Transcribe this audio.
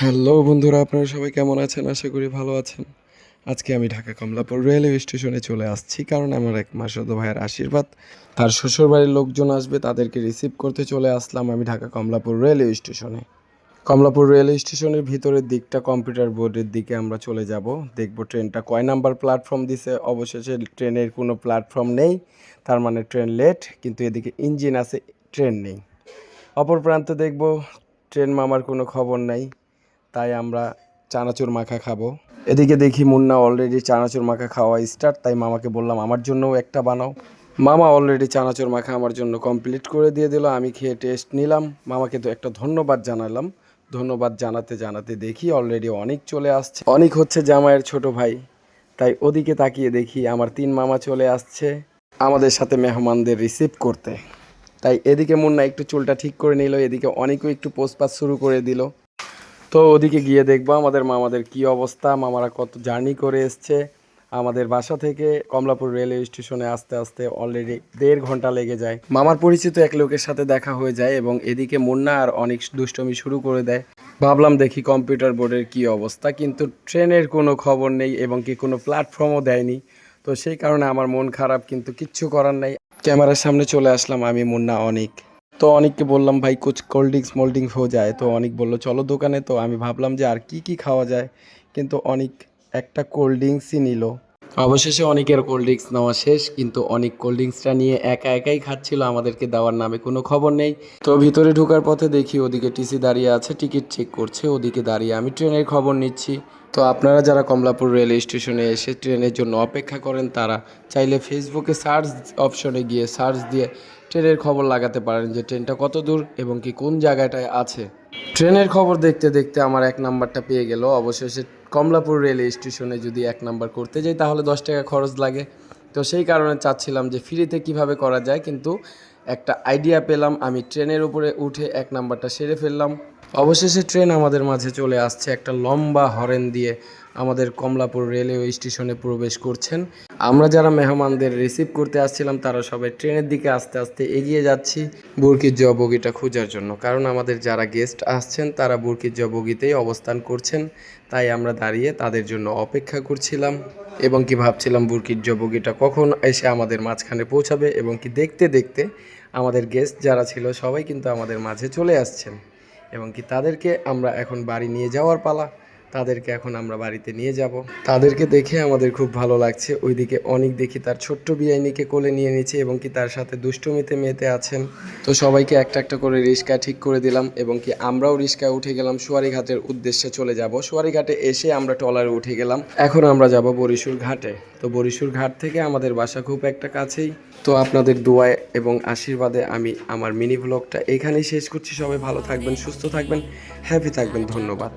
Hello বন্ধুরা, আপনারা সবাই কেমন আছেন? আশা করি ভালো আছেন। আজকে আমি ঢাকা কমলাপুর রেলওয়ে স্টেশনে চলে আসছি কারণ আমার এক মাসদ ভাইয়ের আশীর্বাদ। তার শ্বশুরবাড়ির লোকজন আসবে, তাদেরকে রিসিভ করতে চলে আসলাম আমি ঢাকা কমলাপুর রেলওয়ে স্টেশনে। কমলাপুর রেলওয়ে স্টেশনের ভিতরের দিকটা কম্পিউটার বোর্ডের দিকে আমরা চলে যাব। দেখব ট্রেনটা কয় নাম্বার প্ল্যাটফর্ম দিছে। অবশেষে ট্রেনের কোনো প্ল্যাটফর্ম নেই, তার মানে ট্রেন লেট কিন্তু এদিকে ইঞ্জিন আছে, ট্রেন নেই। অপর প্রান্তে দেখব ট্রেন মামার কোনো খবর নাই। তাই আমরা চানাচুর মাখা খাব। এদিকে দেখি মুন্না অলরেডি চানাচুর মাখা খাওয়া স্টার্ট তাই মামাকে বললাম, আমার জন্যও একটা বানাও। মামা অলরেডি চানাচুর মাখা আমার জন্য কমপ্লিট করে দিয়ে দিল, আমি খেয়ে টেস্ট নিলাম। মামাকে তো একটা ধন্যবাদ জানালাম। ধন্যবাদ জানাতে জানাতে দেখি অলরেডি অনেক চলে আসছে। অনেক হচ্ছে জামাইয়ের ছোট ভাই। তাই ওদিকে তাকিয়ে দেখি আমার তিন মামা চলে আসছে আমাদের সাথে মেহমানদের রিসিভ করতে। তাই এদিকে মুন্না একটু চুলটা ঠিক করে নিল, এদিকে অনেকেও একটু পোস্টপাস শুরু করে দিল। তো ওদিকে গিয়ে দেখব আমাদের মামাদের কি অবস্থা। মামারা কত জার্নি করে এসছে। আমাদের বাসা থেকে কমলাপুর রেলওয়ে স্টেশনে আস্তে আস্তে অলরেডি দেড় ঘণ্টা লেগে যায়। মামার পরিচিত এক লোকের সাথে দেখা হয়ে যায় এবং এদিকে মুন্না আর অনেক দুষ্টমি শুরু করে দেয়। ভাবলাম দেখি কম্পিউটার বোর্ডের কি অবস্থা, কিন্তু ট্রেনের কোনো খবর নেই এবং কি কোনো প্ল্যাটফর্মও দেয়নি। তো সেই কারণে আমার মন খারাপ, কিন্তু কিচ্ছু করার নাই। ক্যামেরার সামনে চলে আসলাম আমি, মুন্না, অনেক। তো অনেককে বললাম, ভাই কুচ কোল্ড ড্রিঙ্কস মোল্ড ড্রিঙ্কস হয়ে যায়। তো অনেক বলল, চলো দোকানে। তো আমি ভাবলাম যে আর কি কি খাওয়া যায়? কিন্তু অনেক একটা কোল্ড ড্রিঙ্কসই নিল। অবশেষে অনেকের কোল্ড ড্রিঙ্কস নেওয়া শেষ, কিন্তু অনেক কোল্ড ড্রিঙ্কসটা নিয়ে একা একাই খাচ্ছিল, আমাদেরকে দেওয়ার নামে কোনো খবর নেই। তো ভিতরে ঢোকার পথে দেখি ওদিকে টিসি দাঁড়িয়ে আছে টিকিট চেক করছে, ওদিকে দাঁড়িয়ে আমি ট্রেনের খবর নিচ্ছি। তো আপনারা যারা কমলাপুর রেল স্টেশনে এসে ট্রেনের জন্য অপেক্ষা করেন, তারা চাইলে ফেসবুকে সার্চ অপশনে গিয়ে সার্চ দিয়ে ট্রেনের খবর লাগাতে পারেন যে ট্রেনটা কত দূর এবং কি কোন জায়গাটায় আছে। ট্রেনের খবর দেখতে দেখতে আমার এক নাম্বারটা পেয়ে গেল, অবশেষে কমলাপুর রেল স্টেশনে যদি এক নাম্বার করতে যাই, তাহলে দশ টাকা খরচ লাগে। তো সেই কারণে চাচ্ছিলাম যে ফ্রিতে কীভাবে করা যায়, কিন্তু একটা আইডিয়া পেলাম, আমি ট্রেনের উপরে উঠে এক নাম্বারটা সেরে ফেললাম। অবশেষে ট্রেন আমাদের মাঝে চলে আসছে একটা লম্বা হরেন দিয়ে। আমাদের কমলাপুর রেলওয়ে স্টেশনে প্রবেশ করছেন। আমরা যারা মেহমানদের রিসিভ করতে আসছিলাম, তারা সবাই ট্রেনের দিকে আস্তে আস্তে এগিয়ে যাচ্ছি বুরকির জ বগিটা খোঁজার জন্য। কারণ আমাদের যারা গেস্ট আসছেন, তারা বুরকির জ বগিতেই অবস্থান করছেন। তাই আমরা দাঁড়িয়ে তাদের জন্য অপেক্ষা করছিলাম এবং কি ভাবছিলাম বুরকির জ বগিটা কখন এসে আমাদের মাঝখানে পৌঁছাবে এবং কি দেখতে দেখতে আমাদের গেস্ট যারা ছিল, সবাই কিন্তু আমাদের মাঝে চলে আসছেন এবং কি তাদেরকে আমরা এখন বাড়ি নিয়ে যাওয়ার পালা। তাদেরকে এখন আমরা বাড়িতে নিয়ে যাব। তাদেরকে দেখে আমাদের খুব ভালো লাগছে। ওইদিকে অনেক দেখি তার ছোট্ট বিআইনিকে কোলে নিয়ে নিচ্ছে এবং কি তার সাথে দুষ্টমিতে মেতে আছেন। তো সবাইকে একটা একটা করে রিক্সা ঠিক করে দিলাম এবং কি আমরাও রিক্সায় উঠে গেলাম সুয়ারিঘাটের উদ্দেশ্যে চলে যাব। সুয়ারিঘাটে এসে আমরা ট্রলারে উঠে গেলাম। এখন আমরা যাব বরিশুর ঘাটে। তো বরিশুর ঘাট থেকে আমাদের বাসা খুব একটা কাছেই। তো আপনাদের দোয়ায় এবং আশীর্বাদে আমি আমার মিনি ব্লগটা এখানেই শেষ করছি। সবাই ভালো থাকবেন, সুস্থ থাকবেন, হ্যাপি থাকবেন। ধন্যবাদ।